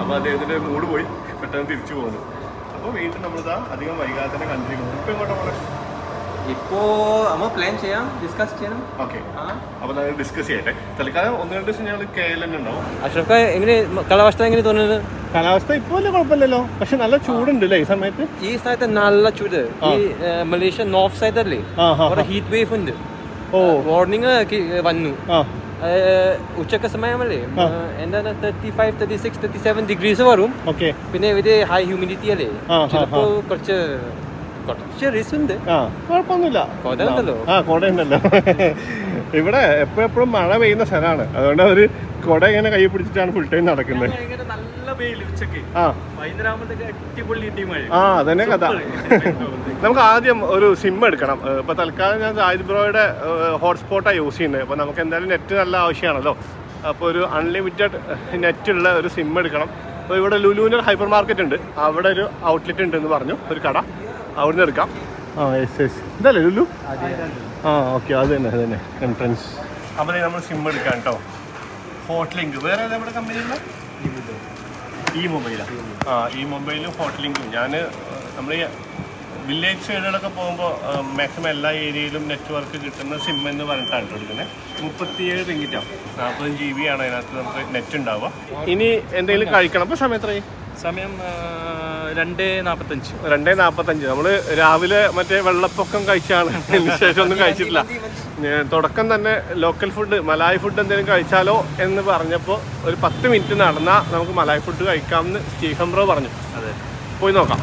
[SPEAKER 1] അപ്പോൾ അദ്ദേഹത്തിന്റെ മൂട് പോയി. പെട്ടെന്ന് തിരിച്ചു പോകുന്നു അപ്പോൾ വീട്ടിൽ നമ്മളിതാ അധികം വൈകാതെ തന്നെ കണ്ടിരിക്കുന്നു. ഇപ്പം എങ്ങോട്ടാണ്
[SPEAKER 5] ഇപ്പോ നമ്മൾ പ്ലാൻ ചെയ്യാം ഡിസ്കസ് ചെയ്യണം.
[SPEAKER 1] ഓക്കെ
[SPEAKER 5] ആ.
[SPEAKER 1] അപ്പോൾ ഡിസ്കസ് ചെയ്യട്ടെ. തൽക്കാലം ഒന്ന് രണ്ട് ദിവസം ഞങ്ങൾ കെ എൽ തന്നെ ഉണ്ടാവും.
[SPEAKER 5] അഷ്റഫ് എങ്ങനെ കാലാവസ്ഥ എങ്ങനെ തോന്നുന്നത്?
[SPEAKER 1] കാലാവസ്ഥ ഇപ്പോൾ വലിയ കുഴപ്പമില്ലല്ലോ. പക്ഷെ നല്ല ചൂടുണ്ട് അല്ലേ ഈ സമയത്ത്?
[SPEAKER 5] ഈ സ്ഥലത്ത് നല്ല ചൂട്. ഈ മലേഷ്യ നോർത്ത് സൈഡ് അല്ലേ? ഹീറ്റ് വേവ് ഉണ്ട്.
[SPEAKER 1] ഓ.
[SPEAKER 5] വാർണിംഗ് വന്നു. ഉച്ചക്ക സമയമല്ലേ എന്താണ് thirty five thirty six thirty seven degrees വരും പിന്നെ ഇവർ ഹൈ ഹ്യൂമിഡിറ്റി അല്ലേ? ചിലപ്പോ കുറച്ച്
[SPEAKER 1] ആ കുഴപ്പമൊന്നുമില്ല.
[SPEAKER 5] കോട ഉണ്ടല്ലോ.
[SPEAKER 1] ആ കോട ഉണ്ടല്ലോ ഇവിടെ എപ്പോഴെപ്പോഴും മഴ പെയ്യുന്ന സ്ഥലമാണ്. അതുകൊണ്ട് അവർ കുട ഇങ്ങനെ കൈ പിടിച്ചിട്ടാണ് ഫുൾ ടൈം നടക്കുന്നത്. ആ. അതന്നെ കഥ. [LAUGHS] നമുക്ക് ആദ്യം ഒരു സിം എടുക്കണം. ഇപ്പൊ തൽക്കാലം ഞാൻ സായിദ് ബ്രോയുടെ ഹോട്ട്സ്പോട്ടാണ് യൂസ് ചെയ്യുന്നത്. അപ്പൊ നമുക്ക് എന്തായാലും നെറ്റ് നല്ല ആവശ്യമാണല്ലോ. അപ്പോൾ ഒരു അൺലിമിറ്റഡ് നെറ്റ് ഉള്ള ഒരു സിം എടുക്കണം. അപ്പോൾ ഇവിടെ ലുലുവിന്റെ ഹൈപ്പർ മാർക്കറ്റ് ഉണ്ട്. അവിടെ ഒരു ഔട്ട്ലെറ്റ് ഉണ്ട് എന്ന് പറഞ്ഞു. ഒരു കട. അവിടുന്ന് എടുക്കാം. ആ യെസ് യെസ് ഇതല്ലേ ലുലു? ആ ഓക്കെ അത് തന്നെ അത് തന്നെ. എൻട്രൻസ് അപ്പോൾ നമ്മൾ സിം എടുക്കാം കേട്ടോ ഹോട്ട് ലിങ്ക് വേറെ ഏതാ നമ്മുടെ കമ്പനിയിലുള്ള ഈ മൊബൈലാണ് ആ. ഈ മൊബൈലും ഹോട്ട് ലിങ്കും ഞാൻ നമ്മൾ വില്ലേജ് സൈഡുകളൊക്കെ പോകുമ്പോൾ മാക്സിമം എല്ലാ ഏരിയയിലും നെറ്റ്വർക്ക് കിട്ടുന്ന സിം എന്ന് പറഞ്ഞിട്ടാണ് എടുക്കുന്നത് മുപ്പത്തിയേഴ് റിങ്കിറ്റാവും നാൽപ്പത് ജി ബി ആണ് അതിനകത്ത് നമുക്ക് നെറ്റ് ഉണ്ടാവുക. ഇനി എന്തെങ്കിലും കഴിക്കണം. അപ്പോൾ സമയം എത്രയായി?
[SPEAKER 4] സമയം രണ്ട് നാപ്പത്തഞ്ച്.
[SPEAKER 1] രണ്ടേ നാൽപ്പത്തഞ്ച് നമ്മൾ രാവിലെ മറ്റേ വെള്ളപ്പൊക്കം കഴിച്ചാണ് ശേഷം ഒന്നും കഴിച്ചിട്ടില്ല. തുടക്കം തന്നെ ലോക്കൽ ഫുഡ് മലായ് ഫുഡ് എന്തെങ്കിലും കഴിച്ചാലോ എന്ന് പറഞ്ഞപ്പോൾ ഒരു പത്ത് മിനിറ്റ് നടന്നാൽ നമുക്ക് മലായ് ഫുഡ് കഴിക്കാമെന്ന് സ്റ്റീഫൻ ബ്രോ പറഞ്ഞു.
[SPEAKER 4] അതെ.
[SPEAKER 1] പോയി നോക്കാം.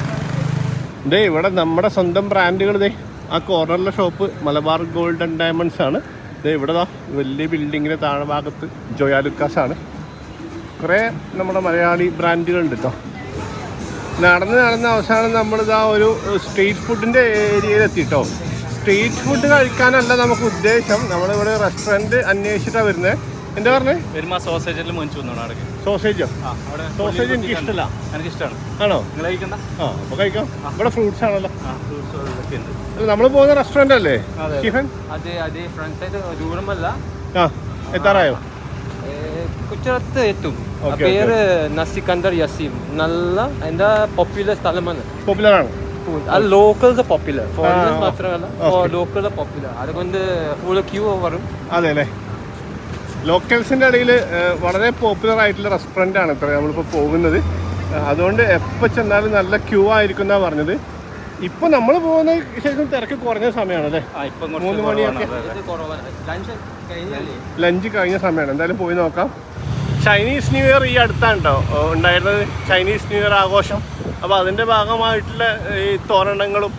[SPEAKER 1] ദേ ഇവിടെ നമ്മുടെ സ്വന്തം ബ്രാൻഡുകൾ ദേ. ആ കോർണറിലെ ഷോപ്പ് മലബാർ ഗോൾഡൻ ഡയമണ്ട്സ് ആണ്. ദേ ഇവിടെ വലിയ ബിൽഡിങ്ങിന്റെ താഴെ ഭാഗത്ത് ജോയാലുക്കാസ് ആണ്. കുറേ നമ്മുടെ മലയാളി ബ്രാൻഡുകളുണ്ട് കേട്ടോ നടന്ന് നടന്ന് അവസാനം നമ്മളിതാ ഒരു സ്ട്രീറ്റ് ഫുഡിന്റെ ഏരിയയിൽ എത്തിട്ടോ സ്ട്രീറ്റ് ഫുഡ് കഴിക്കാനല്ല നമുക്ക് ഉദ്ദേശം. നമ്മളിവിടെ റെസ്റ്റോറന്റ് അന്വേഷിച്ചിട്ടാണ് വരുന്നത് എന്താ പറഞ്ഞേ?
[SPEAKER 4] വരുമ്പോൾ സോസേജിൽ മേടിച്ചു വന്നോണം
[SPEAKER 1] സോസേജോ സോസേജ് എനിക്ക് ഇഷ്ടമല്ല
[SPEAKER 4] എനിക്ക് ഇഷ്ടമാണ്
[SPEAKER 1] ആണോ?
[SPEAKER 4] നിങ്ങൾ കഴിക്കണ്ട?
[SPEAKER 1] ആ അപ്പോൾ കഴിക്കാം. ഇവിടെ ഫ്രൂട്ട്സ് ആണല്ലോ.
[SPEAKER 4] ആ ഫ്രൂട്ട്സ് ഉണ്ട്.
[SPEAKER 1] അല്ല നമ്മൾ പോകുന്ന റെസ്റ്റോറന്റ് അല്ലേ?
[SPEAKER 4] അതെ.
[SPEAKER 5] അതെ. ദൂരമല്ല.
[SPEAKER 1] ആ എത്താറായോ?
[SPEAKER 5] എത്തും ആ
[SPEAKER 1] Okay,
[SPEAKER 5] പേര് നസിക്കന്ദർ യസീം നല്ല എന്താ പോപ്പുലർ സ്ഥലമാണ്
[SPEAKER 1] പോപ്പുലർ ആണ്.
[SPEAKER 5] ആ ലോക്കൽസ് പോപ്പുലർ ഫോറിനേഴ്സ് മാത്രമല്ല
[SPEAKER 1] ലോക്കൽസ്
[SPEAKER 5] ലോക്കൽ പോപ്പുലർ അതുകൊണ്ട് ഫുൾ ക്യൂ വരും
[SPEAKER 1] അതെ അല്ലേ? ലോക്കൽസിന്റെ ഇടയിൽ വളരെ പോപ്പുലർ ആയിട്ടുള്ള റെസ്റ്റോറന്റ് ആണ് ഇത്ര നമ്മളിപ്പോൾ പോകുന്നത്. അതുകൊണ്ട് എപ്പോൾ ചെന്നാലും നല്ല ക്യൂ ആയിരിക്കും എന്നാണ് പറഞ്ഞത്. ഇപ്പോൾ നമ്മൾ പോകുന്ന ശരിക്കും തിരക്ക് കുറഞ്ഞ സമയമാണ് അല്ലേ
[SPEAKER 4] ആ ഇപ്പം
[SPEAKER 1] മൂന്ന് മണിയൊക്കെ.
[SPEAKER 5] ഇത് കുറവാണ് ലഞ്ച്
[SPEAKER 1] കഴിഞ്ഞ സമയമാണ് എന്തായാലും പോയി നോക്കാം. ചൈനീസ് ന്യൂ ഇയർ ഈ അടുത്താണ് കേട്ടോ ഉണ്ടായിരുന്നത് ചൈനീസ് ന്യൂ ഇയർ ആഘോഷം. അപ്പോൾ അതിന്റെ ഭാഗമായിട്ടുള്ള ഈ തോരണങ്ങളും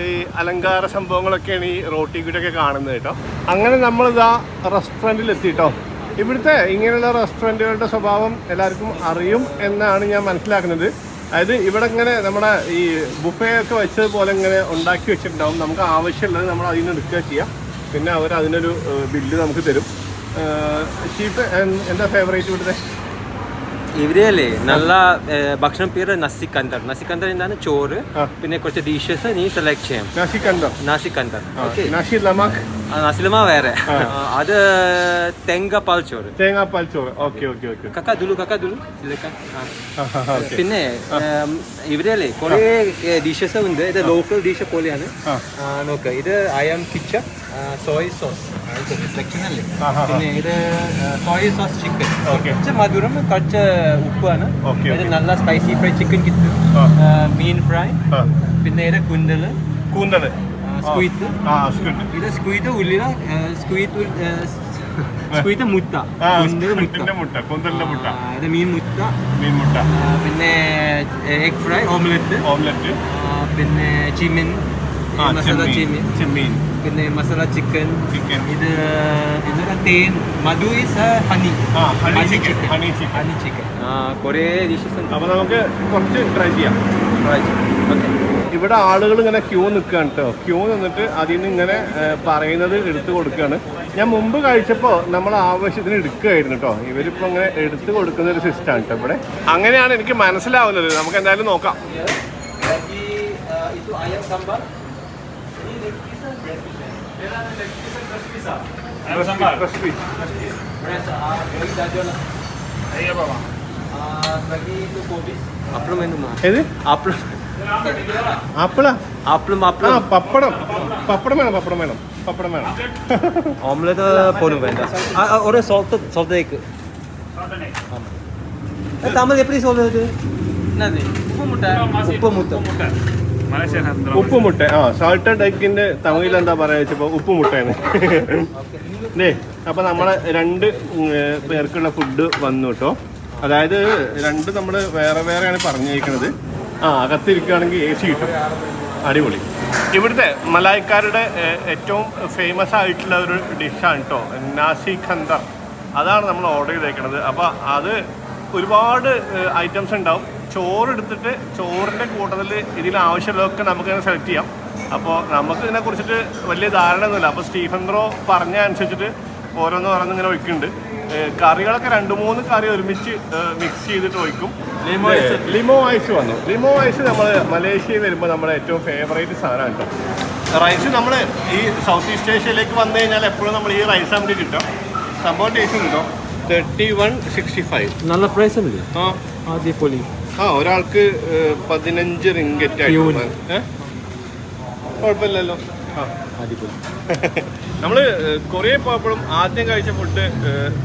[SPEAKER 1] ഈ അലങ്കാര സംഭവങ്ങളൊക്കെയാണ് ഈ റോട്ടി കൂടെയൊക്കെ കാണുന്നത് കേട്ടോ. അങ്ങനെ നമ്മളിതാ റെസ്റ്റോറന്റിൽ എത്തിട്ടോ ഇവിടുത്തെ ഇങ്ങനെയുള്ള റെസ്റ്റോറന്റുകളുടെ സ്വഭാവം എല്ലാവർക്കും അറിയും എന്നാണ് ഞാൻ മനസ്സിലാക്കുന്നത്. അതായത് ഇവിടെ ഇങ്ങനെ നമ്മുടെ ഈ ബുഫേ ഒക്കെ വെച്ചതുപോലെ ഇങ്ങനെ ഉണ്ടാക്കി വെച്ചിട്ടുണ്ടാവും. നമുക്ക് ആവശ്യമുള്ളത് നമ്മൾ അതിൽ നിന്ന് എടുക്കുക ചെയ്യാം. പിന്നെ അവർ അതിനൊരു ബില്ല് നമുക്ക് തരും. ചീപ്പ് എന്താ ഫേവറേറ്റ് ഇവിടുത്തെ?
[SPEAKER 5] ഇവരെയല്ലേ നല്ല ഭക്ഷണം പേര് നസിക്കന്തർ. നസിക്കന്തർ എന്താണ്? ചോറ് പിന്നെ കുറച്ച് ഡിഷസ് നീ സെലക്ട് ചെയ്യാം.
[SPEAKER 1] നസിക്കന്തർ.
[SPEAKER 5] നസിക്കന്തർ. ഓക്കെ
[SPEAKER 1] നസി ലമാക്ക്
[SPEAKER 5] നസിലമ വേറെ. അത് തേങ്ങാപ്പാൽ ചോറ്
[SPEAKER 1] തേങ്ങാപ്പാൽ ചോറ് ഓക്കെ ഓക്കെ ഓക്കെ.
[SPEAKER 5] കക്ക ദുലു കക്ക ദുലു. പിന്നെ ഇവരല്ലേ കുറെ ഡിഷസ് ഉണ്ട്. ഇത് ലോക്കൽ ഡിഷ് പോലെയാണ്. നോക്ക് ഇത് അയം കിച്ച സോയ് സോസ് അല്ലേ? പിന്നെ ഇത് സോയ് സോസ് ചിക്കൻ കുറച്ച് മധുരം കുറച്ച് ഉപ്പാണ് ഇത് നല്ല സ്പൈസി ഫ്രൈ ചിക്കൻ കിട്ടും. മീൻ ഫ്രൈ. പിന്നെ ഇത് കുന്തൽ
[SPEAKER 1] കൂന്തൽ
[SPEAKER 5] സ്ക്വീറ്റ് ഇത് സ്ക്വീറ്റ് ഉള്ളില സ്ക്വീറ്റ് സ്ക്വീറ്റ് മുട്ട. മുട്ട.
[SPEAKER 1] മുട്ട കൂന്തലിന്റെ മുട്ട.
[SPEAKER 5] ആ, ഇത് മീൻ മുട്ട.
[SPEAKER 1] മീൻ മുട്ട.
[SPEAKER 5] പിന്നെ എഗ് ഫ്രൈ ഓംലെറ്റ്
[SPEAKER 1] ഓംലെറ്റ്
[SPEAKER 5] പിന്നെ ചിമിൻ മസാല
[SPEAKER 1] ചെമ്മീൻ
[SPEAKER 5] ചിമിൻ
[SPEAKER 1] ചെമ്മീൻ
[SPEAKER 5] പിന്നെ മസാല ചിക്കൻ
[SPEAKER 1] ചിക്കൻ
[SPEAKER 5] ഇത് ഇതൊക്കെ തേൻ. മധു is honey
[SPEAKER 1] honey chicken honey chicken
[SPEAKER 5] honey chicken കുറേ ഡിഷസ് ഉണ്ട്.
[SPEAKER 1] അപ്പോൾ നമുക്ക് കുറച്ച് ട്രൈ ചെയ്യാം.
[SPEAKER 5] ഓക്കെ
[SPEAKER 1] ഇവിടെ ആളുകൾ ഇങ്ങനെ ക്യൂ നിൽക്കുകയാണ് കേട്ടോ. ക്യൂ നിന്നിട്ട് അതിൽ നിന്ന് ഇങ്ങനെ പറയുന്നത് എടുത്തു കൊടുക്കുകയാണ്. ഞാൻ മുമ്പ് കഴിച്ചപ്പോൾ നമ്മൾ ആവശ്യത്തിന് എടുക്കുകയായിരുന്നു കേട്ടോ. ഇവരിപ്പോൾ ഇങ്ങനെ എടുത്തു കൊടുക്കുന്ന ഒരു സിസ്റ്റമാണ് കേട്ടോ ഇവിടെ. അങ്ങനെയാണ് എനിക്ക് മനസ്സിലാവുന്നത്. നമുക്ക് എന്തായാലും നോക്കാം. ഏത്? ഉപ്പുമുട്ട. ആ സാൾട്ടഡ് എഗിന്റെ തമിഴിൽ എന്താ പറയാ ഉപ്പുമുട്ടയാണ്. ഡേ അപ്പൊ നമ്മളെ രണ്ട് പേർക്കുള്ള ഫുഡ് വന്നു കേട്ടോ. അതായത് രണ്ട് നമ്മൾ വേറെ വേറെയാണ് പറഞ്ഞേക്കണത് ആ അകത്തിരിക്കുകയാണെങ്കിൽ എ സി കിട്ടും. അടിപൊളി. ഇവിടുത്തെ മലായിക്കാരുടെ ഏറ്റവും ഫേമസ് ആയിട്ടുള്ള ഒരു ഡിഷാണ് കേട്ടോ നാസി ഖന്തർ. അതാണ് നമ്മൾ ഓർഡർ ചെയ്തേക്കുന്നത് അപ്പോൾ അത് ഒരുപാട് ഐറ്റംസ് ഉണ്ടാവും. ചോറ് എടുത്തിട്ട് ചോറിന്റെ കൂട്ടത്തിൽ ഇതിന് ആവശ്യമുള്ളതൊക്കെ നമുക്ക് സെലക്ട് ചെയ്യാം. അപ്പോൾ നമുക്ക് ഇതിനെ കുറിച്ചിട്ട് വലിയ ധാരണ ഒന്നുമില്ല അപ്പോൾ സ്റ്റീഫൻ ബ്രോ പറഞ്ഞ അനുസരിച്ചിട്ട് ഓരോന്ന് ഓരോന്ന് ഇങ്ങനെ ഒഴിക്കുന്നുണ്ട് ഏഹ് കറികളൊക്കെ രണ്ട് മൂന്ന് കറി ഒരുമിച്ച് മിക്സ് ചെയ്തിട്ട് ഒഴിക്കും.
[SPEAKER 4] Limo ice.
[SPEAKER 1] ലിമോ ഐസ് വന്നു. ലിമോ ഐസ് നമ്മൾ മലേഷ്യയിൽ വരുമ്പോൾ നമ്മുടെ ഏറ്റവും ഫേവറേറ്റ് സാധനമാണ് കേട്ടോ. റൈസ് നമ്മൾ ഈ സൗത്ത് ഈസ്റ്റ് ഏഷ്യയിലേക്ക് വന്നു കഴിഞ്ഞാൽ എപ്പോഴും നമ്മൾ ഈ റൈസ് നമുക്ക് കിട്ടും. സംഭവം ടേസ്റ്റ് കിട്ടും. തേർട്ടി വൺ സിക്സ്റ്റി ഫൈവ്
[SPEAKER 5] നല്ല പ്രൈസ് അല്ലേ
[SPEAKER 1] ആ.
[SPEAKER 5] അടിപൊളി.
[SPEAKER 1] ആ ഒരാൾക്ക് പതിനഞ്ച് റിങ്കറ്റ് കുഴപ്പമില്ലല്ലോ.
[SPEAKER 3] അടിപൊളി. [LAUGHS]
[SPEAKER 1] നമ്മൾ കൊറിയ പോയപ്പോഴും ആദ്യം കഴിച്ച ഫുഡ്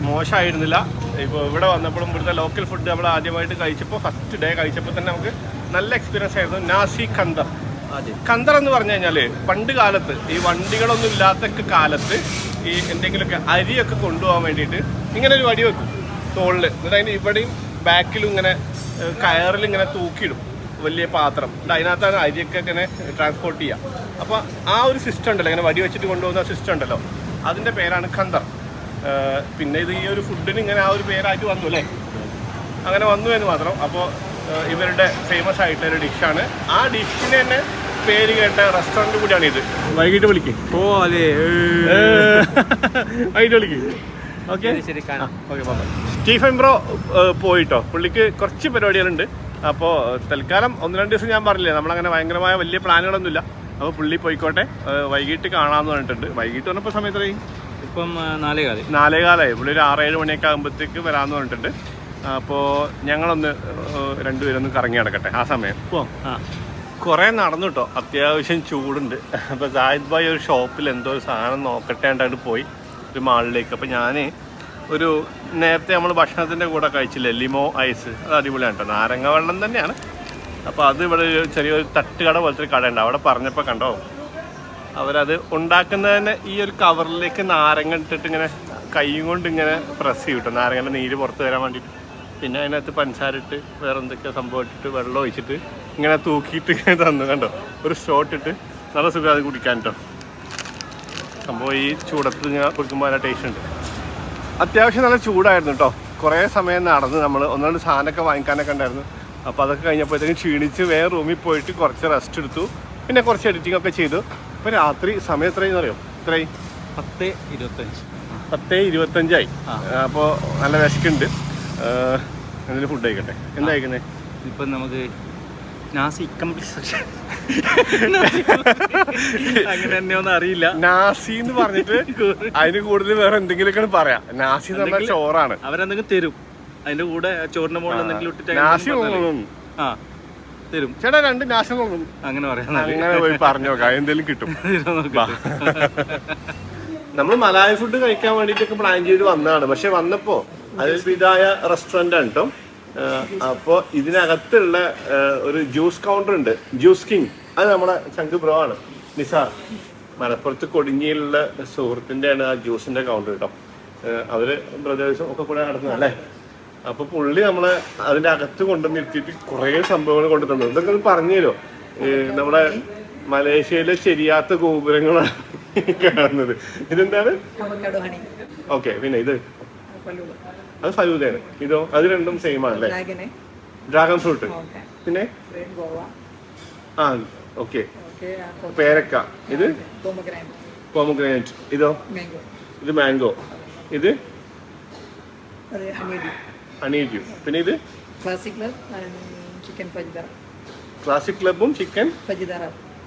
[SPEAKER 1] മോശമായിരുന്നില്ല. ഇപ്പോൾ ഇവിടെ വന്നപ്പോഴും ഇവിടുത്തെ ലോക്കൽ ഫുഡ് നമ്മൾ ആദ്യമായിട്ട് കഴിച്ചപ്പോൾ ഫസ്റ്റ് ഡേ കഴിച്ചപ്പോൾ തന്നെ നമുക്ക് നല്ല എക്സ്പീരിയൻസ് ആയിരുന്നു നാസി കന്തർ കന്തർ എന്ന് പറഞ്ഞു കഴിഞ്ഞാൽ പണ്ട് കാലത്ത് ഈ വണ്ടികളൊന്നും ഇല്ലാത്ത കാലത്ത് ഈ എന്തെങ്കിലുമൊക്കെ അരിയൊക്കെ കൊണ്ടുപോകാൻ വേണ്ടിയിട്ട് ഇങ്ങനെ ഒരു വടി വെക്കും. തോളിൽ എന്നിട്ട് അതിന് ഇവിടെയും ബാക്കിലും ഇങ്ങനെ കയറിൽ ഇങ്ങനെ തൂക്കിയിടും. വലിയ പാത്രം. അതിനകത്താണ് അരിയൊക്കെ ഇങ്ങനെ ട്രാൻസ്പോർട്ട് ചെയ്യുക അപ്പോൾ ആ ഒരു സിസ്റ്റം ഉണ്ടല്ലോ ഇങ്ങനെ വടി വെച്ചിട്ട് കൊണ്ടുപോകുന്ന സിസ്റ്റം ഉണ്ടല്ലോ. അതിന്റെ പേരാണ് ഖന്തർ. പിന്നെ ഇത് ഈ ഒരു ഫുഡിന് ഇങ്ങനെ ആ ഒരു പേരായിട്ട് വന്നു അല്ലേ? അങ്ങനെ വന്നു എന്ന് മാത്രം. അപ്പോൾ ഇവരുടെ ഫേമസ് ആയിട്ടുള്ള ഒരു ഡിഷാണ് ആ ഡിഷിന് തന്നെ പേര് കേട്ട റെസ്റ്റോറന്റ് കൂടിയാണ് ഇത്. വൈകിട്ട് വിളിക്കും.
[SPEAKER 4] ഓ അതെ.
[SPEAKER 1] വൈകിട്ട് വിളിക്കും. ഓക്കെ?
[SPEAKER 5] ശരി കാണാം.
[SPEAKER 1] സ്റ്റീഫൻ ബ്രോ പോയിട്ടോ? പുള്ളിക്ക് കുറച്ച് പരിപാടികളുണ്ട്. അപ്പോൾ തൽക്കാലം ഒന്ന് രണ്ട് ദിവസം ഞാൻ പറഞ്ഞില്ലേ നമ്മളങ്ങനെ ഭയങ്കരമായ വലിയ പ്ലാനുകളൊന്നുമില്ല. അപ്പോൾ പുള്ളി പോയിക്കോട്ടെ. വൈകിട്ട് കാണാമെന്ന് പറഞ്ഞിട്ടുണ്ട്. വൈകിട്ട് വന്നപ്പോൾ സമയത്ത്
[SPEAKER 5] ഇപ്പം നാലേ കാലം
[SPEAKER 1] നാലേകാലായി. പുള്ളി ഒരു ആറേഴ് മണിയൊക്കെ ആകുമ്പോഴത്തേക്ക് വരാമെന്ന് പറഞ്ഞിട്ടുണ്ട്. അപ്പോൾ ഞങ്ങളൊന്ന് രണ്ടുപേരൊന്ന് കറങ്ങി നടക്കട്ടെ. ആ സമയം.
[SPEAKER 5] ഓ ആ.
[SPEAKER 1] കുറേ നടന്നു കേട്ടോ അത്യാവശ്യം ചൂടുണ്ട്. അപ്പോൾ സാഹിദ് ഭായ് ഒരു ഷോപ്പിൽ എന്തോ ഒരു സാധനം നോക്കട്ടെ ആണ്ടായിട്ട് പോയി. ഒരു മാളിലേക്ക്. അപ്പോൾ ഞാൻ ഒരു നേരത്തെ നമ്മൾ ഭക്ഷണത്തിന്റെ കൂടെ കഴിച്ചില്ലേ? ലിമോ ഐസ്. അത് അടിപൊളിയാണ് കേട്ടോ. നാരങ്ങ വെള്ളം തന്നെയാണ്. അപ്പോൾ അത് ഇവിടെ ചെറിയൊരു തട്ടുകട പോലത്തെ ഒരു കടയുണ്ട്. അവിടെ പറഞ്ഞപ്പോൾ കണ്ടോ? അവരത് ഉണ്ടാക്കുന്നതിന് ഈ ഒരു കവറിലേക്ക് നാരങ്ങ ഇട്ടിട്ട് ഇങ്ങനെ കൈയും കൊണ്ട് ഇങ്ങനെ പ്രസ് ചെയ്യും കേട്ടോ. നാരങ്ങന്റെ നീര് പുറത്ത് വരാൻ വേണ്ടിയിട്ട് പിന്നെ അതിനകത്ത് പഞ്ചസാര ഇട്ട് വേറെ എന്തൊക്കെ സംഭവം ഇട്ടിട്ട് വെള്ളം ഒഴിച്ചിട്ട് ഇങ്ങനെ തൂക്കിയിട്ട് ഇങ്ങനെ തന്നു. കണ്ടോ? ഒരു ഷോട്ട് ഇട്ട് നല്ല സുഖം അത് കുടിക്കാൻ കേട്ടോ. സംഭവം ഈ ചൂടത്ത് ഇങ്ങനെ കുടിക്കുമ്പോൾ നല്ല ടേസ്റ്റ് ഉണ്ട്. അത്യാവശ്യം നല്ല ചൂടായിരുന്നു കേട്ടോ കുറേ സമയം നടന്ന് നമ്മൾ ഒന്ന് രണ്ട് സാധനമൊക്കെ വാങ്ങിക്കാനൊക്കെ ഉണ്ടായിരുന്നു. അപ്പോൾ അതൊക്കെ കഴിഞ്ഞപ്പോഴത്തേക്കും ക്ഷീണിച്ച് വേറെ റൂമിൽ പോയിട്ട് കുറച്ച് റെസ്റ്റ് എടുത്തു. പിന്നെ കുറച്ച് എഡിറ്റിംഗ് ഒക്കെ ചെയ്തു. ഇപ്പോൾ രാത്രി സമയം എത്രയെന്ന് അറിയോ? ഇത്രയും
[SPEAKER 5] പത്ത് ഇരുപത്തഞ്ച്.
[SPEAKER 1] പത്ത് ഇരുപത്തഞ്ചായി. അപ്പോൾ നല്ല വിശക്കുണ്ട്. എന്തെങ്കിലും ഫുഡ് കഴിക്കട്ടെ? എന്താ കഴിക്കുന്നത്
[SPEAKER 5] ഇപ്പം നമുക്ക് നാസി കംപ്ലീറ്റ് അങ്ങനെ തന്നെ ഒന്നും അറിയില്ല.
[SPEAKER 1] നാസി എന്ന് പറഞ്ഞിട്ട് അതിന് കൂടുതൽ വേറെ എന്തെങ്കിലുമൊക്കെ പറയാം. നാസി എന്ന് പറഞ്ഞാൽ ചോറാണ്.
[SPEAKER 5] അവരെന്തെങ്കിലും തരും. അതിന്റെ കൂടെ ചോറിന്റെ മുകളിൽ എന്തെങ്കിലും ഇട്ടിട്ട്
[SPEAKER 1] നാസി
[SPEAKER 5] ആ തരും.
[SPEAKER 1] ചേട്ടാ രണ്ട് നാശം.
[SPEAKER 5] അങ്ങനെ പറയാം
[SPEAKER 1] അങ്ങനെ പോയി പറഞ്ഞു നോക്കാം എന്തെങ്കിലും കിട്ടും. [LAUGHS] [LAUGHS] നമ്മൾ മലായ ഫുഡ് കഴിക്കാൻ വേണ്ടിട്ടൊക്കെ പ്ലാൻ ചെയ്ത് വന്നതാണ്. പക്ഷെ വന്നപ്പോ അതിൽ ഇതായ റെസ്റ്റോറന്റ് ആണ് കേട്ടോ അപ്പോൾ ഇതിനകത്തുള്ള ഒരു ജ്യൂസ് കൗണ്ടർ ഉണ്ട്. ജ്യൂസ് കിങ് അത് നമ്മുടെ ചങ്ക് ബ്രോ ആണ്. നിസാർ. മലപ്പുറത്ത് കൊടിഞ്ഞിയിലുള്ള സുഹൃത്തിന്റെയാണ് ആ ജ്യൂസിന്റെ കൗണ്ടർ കേട്ടോ അവർ അവർ ബ്രദേഴ്സും ഒക്കെ കൂടെ നടത്തുന്നതല്ലേ അപ്പോൾ പുള്ളി നമ്മളെ അതിന്റെ അകത്ത് കൊണ്ടു നിർത്തിയിട്ട് കുറേ സംഭവങ്ങൾ കൊണ്ടു തന്നു. ഇതൊക്കെ ഒന്ന് പറഞ്ഞുതരോ നമ്മുടെ മലേഷ്യയിലെ ശരിയാത്ത ഗോപുരങ്ങളാണ് കാണുന്നത്. ഇതെന്താണ്? ഓക്കെ പിന്നെ ഇത്. അത് ഫലൂദയാണ്. ഇതോ അത് രണ്ടും സെയിം ആണല്ലേ
[SPEAKER 6] അല്ലേ?
[SPEAKER 1] ഡ്രാഗൺ ഫ്രൂട്ട് പിന്നെ? ആ ഓക്കെ. പേരക്ക. ഇത്? പോമഗ്രാനറ്റ് ഇതോ? ഇത് മാംഗോ ഇത്? അണിയിക്കും പിന്നെ ഇത്?
[SPEAKER 6] ക്ലാസിക് ക്ലബ് ചിക്കൻ
[SPEAKER 1] ക്ലാസിക് ക്ലബും ചിക്കൻ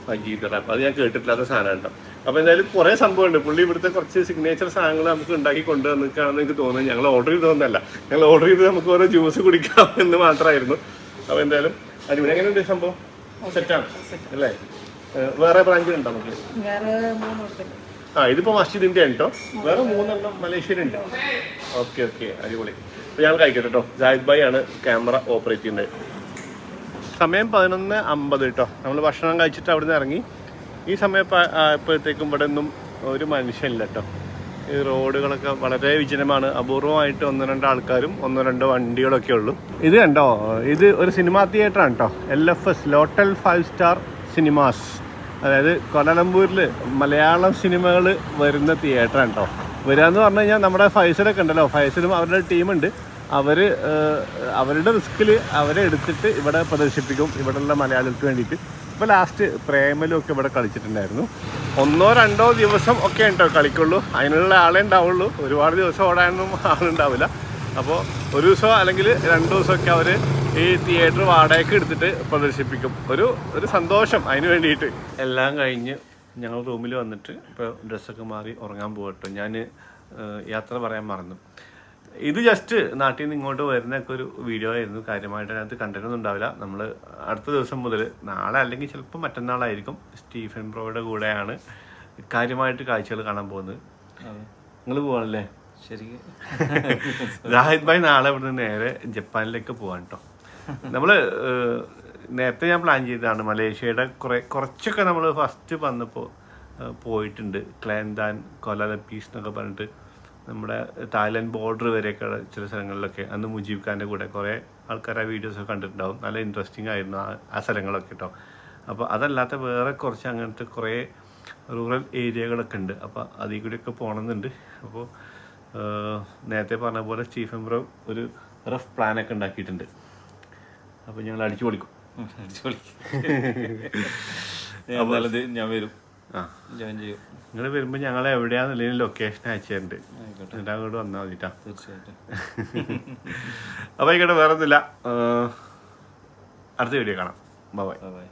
[SPEAKER 1] ഫജീദ് റാപ്പ് അത് ഞാൻ കേട്ടിട്ടില്ലാത്ത സാധനം കേട്ടോ അപ്പൊ എന്തായാലും കുറെ സംഭവമുണ്ട്. പുള്ളി ഇവിടുത്തെ കുറച്ച് സിഗ്നേച്ചർ സാധനങ്ങൾ നമുക്ക് ഉണ്ടാക്കി കൊണ്ടുവന്നിക്കാണെന്ന് എനിക്ക് തോന്നുന്നു. ഞങ്ങൾ ഓർഡർ ചെയ്തതൊന്നല്ല ഞങ്ങൾ ഓർഡർ ചെയ്ത് നമുക്ക് ഓരോ ജ്യൂസ് കുടിക്കാം എന്ന് മാത്രമായിരുന്നു. അപ്പൊ എന്തായാലും അരി എങ്ങനെയുണ്ട് സംഭവം? സെറ്റാണ് അല്ലേ? വേറെ ബ്രാഞ്ച് ഉണ്ടോ നമുക്ക്? ആ ഇതിപ്പോ മസ്ജിദിന്റെ കേട്ടോ വേറെ മൂന്നെണ്ണം മലേഷ്യയിലുണ്ട്. Okay okay. അടിപൊളി. അപ്പൊ ഞങ്ങൾ കഴിക്കട്ടെ കേട്ടോ ജാഹിദ് ഭായി ആണ് ക്യാമറ ഓപ്പറേറ്റ് ചെയ്യുന്നത്. സമയം പതിനൊന്ന് അമ്പത് കേട്ടോ നമ്മൾ ഭക്ഷണം കഴിച്ചിട്ട് അവിടുന്ന് ഇറങ്ങി. ഈ സമയം ഇപ്പോഴത്തേക്കും ഇവിടെ ഒന്നും ഒരു മനുഷ്യനില്ല കേട്ടോ ഈ റോഡുകളൊക്കെ വളരെ വിജനമാണ്. അപൂർവമായിട്ട് ഒന്നോ രണ്ടോ ആൾക്കാരും ഒന്നോ രണ്ടോ വണ്ടികളൊക്കെ ഉള്ളൂ. ഇത് കണ്ടോ? ഇത് ഒരു സിനിമാ തിയേറ്ററാണ് കേട്ടോ L F S lotus five star cinemas അതായത് കൊലലമ്പൂരിൽ മലയാളം സിനിമകൾ വരുന്ന തിയേറ്ററാണ് കേട്ടോ എന്ന് പറഞ്ഞു കഴിഞ്ഞാൽ നമ്മുടെ ഫൈസലൊക്കെ ഉണ്ടല്ലോ. ഫൈസലും അവരുടെ ടീമുണ്ട്. അവർ അവരുടെ റിസ്കിൽ അവരെ എടുത്തിട്ട് ഇവിടെ പ്രദർശിപ്പിക്കും ഇവിടെയുള്ള മലയാളികൾക്ക് വേണ്ടിയിട്ട്. ഇപ്പോൾ ലാസ്റ്റ് പ്രേമലും ഒക്കെ ഇവിടെ കളിച്ചിട്ടുണ്ടായിരുന്നു. ഒന്നോ രണ്ടോ ദിവസം ഒക്കെ ഉണ്ടോ കളിക്കുള്ളൂ. അതിനുള്ള ആളെ ഉണ്ടാവുള്ളൂ. ഒരുപാട് ദിവസം ഓടാനൊന്നും ആളുണ്ടാവില്ല അപ്പോൾ ഒരു ദിവസം അല്ലെങ്കിൽ രണ്ട് ദിവസമൊക്കെ അവർ ഈ തിയേറ്റർ വാടകയ്ക്ക് എടുത്തിട്ട് പ്രദർശിപ്പിക്കും. ഒരു ഒരു സന്തോഷം അതിന് വേണ്ടിയിട്ട്. എല്ലാം കഴിഞ്ഞ് ഞങ്ങൾ റൂമിൽ വന്നിട്ട് ഇപ്പോൾ ഡ്രസ്സൊക്കെ മാറി ഉറങ്ങാൻ പോകട്ടോ ഞാൻ യാത്ര പറയാൻ മറന്നു. ഇത് ജസ്റ്റ് നാട്ടിൽ നിന്ന് ഇങ്ങോട്ട് വരുന്നൊക്കെ ഒരു വീഡിയോ ആയിരുന്നു. കാര്യമായിട്ട് അതിനകത്ത് കണ്ടന്റ് ഉണ്ടാവില്ല. നമ്മൾ അടുത്ത ദിവസം മുതൽ നാളെ അല്ലെങ്കിൽ ചിലപ്പോൾ മറ്റന്നാളായിരിക്കും സ്റ്റീഫൻ ബ്രോയുടെ കൂടെയാണ് കാര്യമായിട്ട് കാഴ്ചകൾ കാണാൻ പോകുന്നത്. നിങ്ങൾ പോവാണല്ലേ?
[SPEAKER 5] ശരിക്കും. [LAUGHS]
[SPEAKER 1] രാഹിത് ഭായ് നാളെ ഇവിടുന്ന് നേരെ ജപ്പാനിലേക്ക് പോവാൻ കേട്ടോ നമ്മൾ നേരത്തെ ഞാൻ പ്ലാൻ ചെയ്തതാണ് മലേഷ്യയുടെ കുറെ കുറച്ചൊക്കെ നമ്മൾ ഫസ്റ്റ് വന്നപ്പോൾ പോയിട്ടുണ്ട്. ക്ലാൻദാൻ കൊലാലപ്പീസ് എന്നൊക്കെ പറഞ്ഞിട്ട്. നമ്മുടെ തായ്ലൻഡ് ബോർഡർ വരെയൊക്കെ ചില സ്ഥലങ്ങളിലൊക്കെ അന്ന് മുജീബ് ഖാന്റെ കൂടെ കുറേ ആൾക്കാർ ആ വീഡിയോസ് ഒക്കെ കണ്ടിട്ടുണ്ടാവും. നല്ല ഇൻട്രസ്റ്റിംഗ് ആയിരുന്നു ആ- സ്ഥലങ്ങളൊക്കെ കേട്ടോ അപ്പോൾ അതല്ലാത്ത വേറെ കുറച്ച് അങ്ങനത്തെ കുറേ റൂറൽ ഏരിയകളൊക്കെ ഉണ്ട്. അപ്പോൾ അതിൽ കൂടിയൊക്കെ പോകണമെന്നുണ്ട് അപ്പോൾ നേരത്തെ പറഞ്ഞ പോലെ ചീഫ് എംബ്രോ ഒരു റഫ് പ്ലാനൊക്കെ ഉണ്ടാക്കിയിട്ടുണ്ട്. അപ്പോൾ ഞങ്ങൾ അടിച്ചു പൊളിക്കും
[SPEAKER 5] അടിച്ചു പൊളിക്കും [LAUGHS] ഞാൻ വരും. ജോയിൻ ചെയ്യും.
[SPEAKER 1] നിങ്ങൾ വരുമ്പോൾ ഞങ്ങൾ എവിടെയാണെന്നുള്ളതിന് ലൊക്കേഷൻ
[SPEAKER 5] അയച്ചിട്ടുണ്ട്
[SPEAKER 1] എന്നിട്ട് അങ്ങോട്ട് വന്നാൽ മതിട്ടാ
[SPEAKER 5] തീർച്ചയായിട്ടും.
[SPEAKER 1] അപ്പോൾ ആയിക്കോട്ടെ വേറെ ഒന്നുമില്ല അടുത്ത വീഡിയോ കാണാം. Bye
[SPEAKER 5] bye